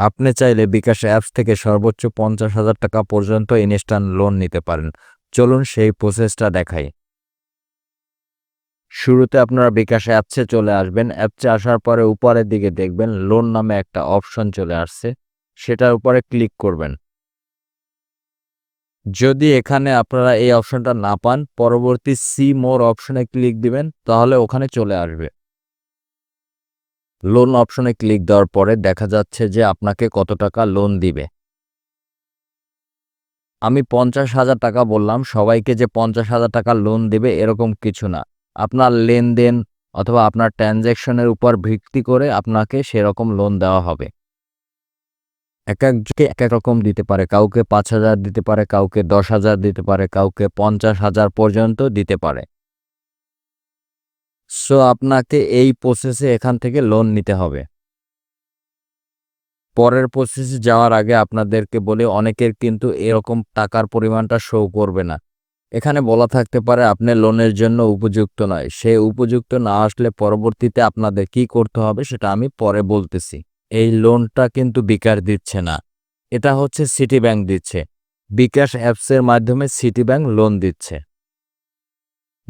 আপনি চাইলে বিকাশ অ্যাপস থেকে সর্বোচ্চ পঞ্চাশ হাজার টাকা পর্যন্ত ইনস্ট্যান্ট লোন নিতে পারেন। চলুন সেই প্রসেসটা দেখাই। শুরুতে আপনারা বিকাশ অ্যাপসে চলে আসবেন। অ্যাপসে আসার পরে উপরের দিকে দেখবেন লোন নামে একটা অপশন চলে আসছে। সেটার উপরে ক্লিক করবেন। যদি এখানে আপনারা এই অপশনটা না পান, পরবর্তী সি মোর অপশনে ক্লিক দিবেন, তাহলে ওখানে চলে আসবে। লোন অপশনে ক্লিক দেওয়ার পরে দেখা যাচ্ছে যে আপনাকে কত টাকা লোন দিবে। আমি পঞ্চাশ হাজার টাকা বললাম, সবাইকে যে পঞ্চাশ হাজার টাকা লোন দিবে এরকম কিছু না। আপনার লেনদেন অথবা আপনার ট্রানজ্যাকশনের উপর ভিত্তি করে আপনাকে সেরকম লোন দেওয়া হবে। এক একজনকে এক এক রকম দিতে পারে, কাউকে পাঁচ হাজার দিতে পারে, কাউকে দশ হাজার দিতে পারে, কাউকে পঞ্চাশ হাজার পর্যন্ত দিতে পারে। সো আপনাকে এই প্রসেসে এখান থেকে লোন নিতে হবে। পরের প্রসেসে যাওয়ার আগে আপনাদেরকে বলে, অনেকের কিন্তু এরকম টাকার পরিমাণটা শো করবে না। এখানে বলা থাকতে পারে, আপনি লোনের জন্য উপযুক্ত নয়। সে উপযুক্ত না আসলে পরবর্তীতে আপনাদের কি করতে হবে, সেটা আমি পরে বলতেছি। এই লোনটা কিন্তু বিকাশ দিচ্ছে না। এটা হচ্ছে সিটি ব্যাংক দিচ্ছে। বিকাশ অ্যাপসের মাধ্যমে সিটি ব্যাংক লোন দিচ্ছে।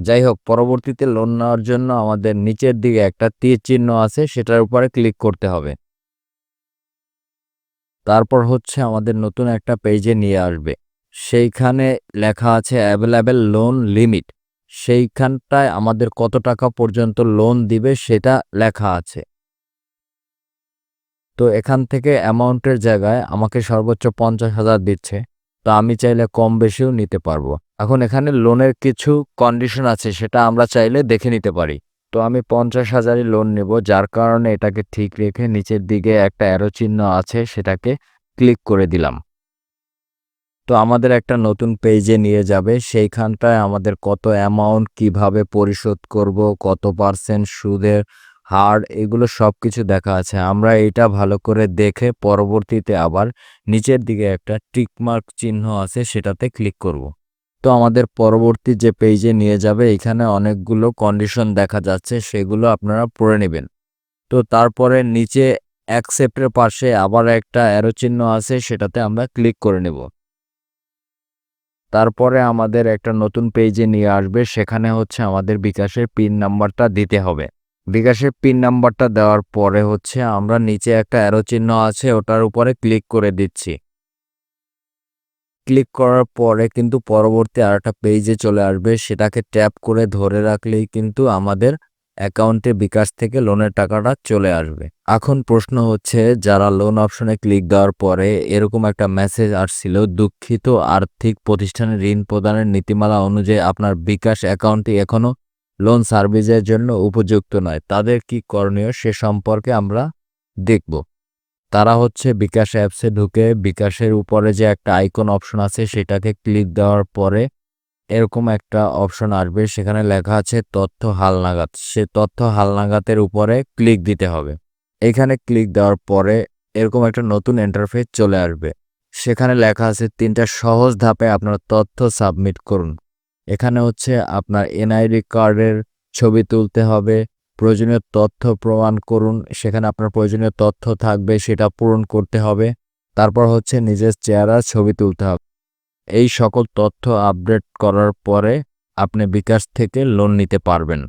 যাই হোক পরবর্তীতে লোন নেওয়ার জন্য আমাদের নিচের দিকে একটা তীর চিহ্ন আছে, সেটার উপরে ক্লিক করতে হবে। তারপর হচ্ছে আমাদের নতুন একটা পেজে নিয়ে আসবে। সেইখানে লেখা আছে অ্যাভেলেবেল লোন লিমিট সেইখানটায় আমাদের কত টাকা পর্যন্ত লোন দিবে সেটা লেখা আছে। তো এখান থেকে অ্যামাউন্টের জায়গায় আমাকে সর্বোচ্চ পঞ্চাশ হাজার দিচ্ছে। তো আমি চাইলে কম বেশিও নিতে পারব। এখন এখানে লোনের কিছু কন্ডিশন আছে, সেটা আমরা চাইলে দেখে নিতে পারি। তো আমি পঞ্চাশ হাজারই লোন নেব, যার কারণে এটাকে ঠিক রেখে নিচের দিকে একটা অ্যারো চিহ্ন আছে, সেটাকে ক্লিক করে দিলাম। তো আমাদের একটা নতুন পেজে নিয়ে যাবে, সেইখানটায় আমাদের কত অ্যামাউন্ট কীভাবে পরিশোধ করব, কত পার্সেন্ট সুদের হার, এগুলো সব কিছু দেখা আছে। আমরা এটা ভালো করে দেখে পরবর্তীতে আবার নিচের দিকে একটা টিকমার্ক চিহ্ন আছে, সেটাতে ক্লিক করব। তো আমাদের পরবর্তী যে পেজে নিয়ে যাবে, এখানে অনেকগুলো কন্ডিশন দেখা যাচ্ছে, সেগুলো আপনারা পড়ে নেবেন। তো তারপরে নিচে অ্যাকসেপ্টের পাশে আবার একটা অ্যারো চিহ্ন আছে, সেটাতে আমরা ক্লিক করে নেব। তারপরে আমাদের একটা নতুন পেজে নিয়ে আসবে, সেখানে হচ্ছে আমাদের বিকাশের পিন নাম্বারটা দিতে হবে। বিকাশের পিন নাম্বারটা দেওয়ার পরে হচ্ছে আমরা নিচে একটা অ্যারো চিহ্ন আছে, ওটার উপরে ক্লিক করে দিচ্ছি। ক্লিক করার পরে কিন্তু পরবর্তী আর একটা পেজে চলে আসবে। সেটাকে ট্যাপ করে ধরে রাখলেই কিন্তু আমাদের অ্যাকাউন্টে বিকাশ থেকে লোনের টাকাটা চলে আসবে। এখন প্রশ্ন হচ্ছে, যারা লোন অপশনে ক্লিক দেওয়ার পরে এরকম একটা মেসেজ আসছিল, দুঃখিত আর্থিক প্রতিষ্ঠানের ঋণ প্রদানের নীতিমালা অনুযায়ী আপনার বিকাশ অ্যাকাউন্টটি এখনও লোন সার্ভিসের জন্য উপযুক্ত নয়। তাদের কি করণীয় সে সম্পর্কে আমরা দেখব। তারা হচ্ছে বিকাশ অ্যাপসে ঢুকে বিকাশের উপরে যে একটা আইকন অপশন আছে সেটাকে ক্লিক দেওয়ার পরে এরকম একটা অপশন আসবে। সেখানে লেখা আছে তথ্য হালনাগাদ। সে তথ্য হালনাগাদের উপরে ক্লিক দিতে হবে। এখানে ক্লিক দেওয়ার পরে এরকম একটা নতুন ইন্টারফেস চলে আসবে। সেখানে লেখা আছে তিনটা সহজ ধাপে আপনার তথ্য সাবমিট করুন। এখানে হচ্ছে আপনার এনআইডি কার্ডের ছবি তুলতে হবে। প্রয়োজনীয় তথ্য প্রমাণ করুন। সেখানে আপনার প্রয়োজনীয় তথ্য থাকবে, সেটা পূরণ করতে হবে। তারপর হচ্ছে নিজের চেহারা ছবি তুলতে হবে। এই সকল তথ্য আপডেট করার পরে আপনি বিকাশ থেকে লোন নিতে পারবেন।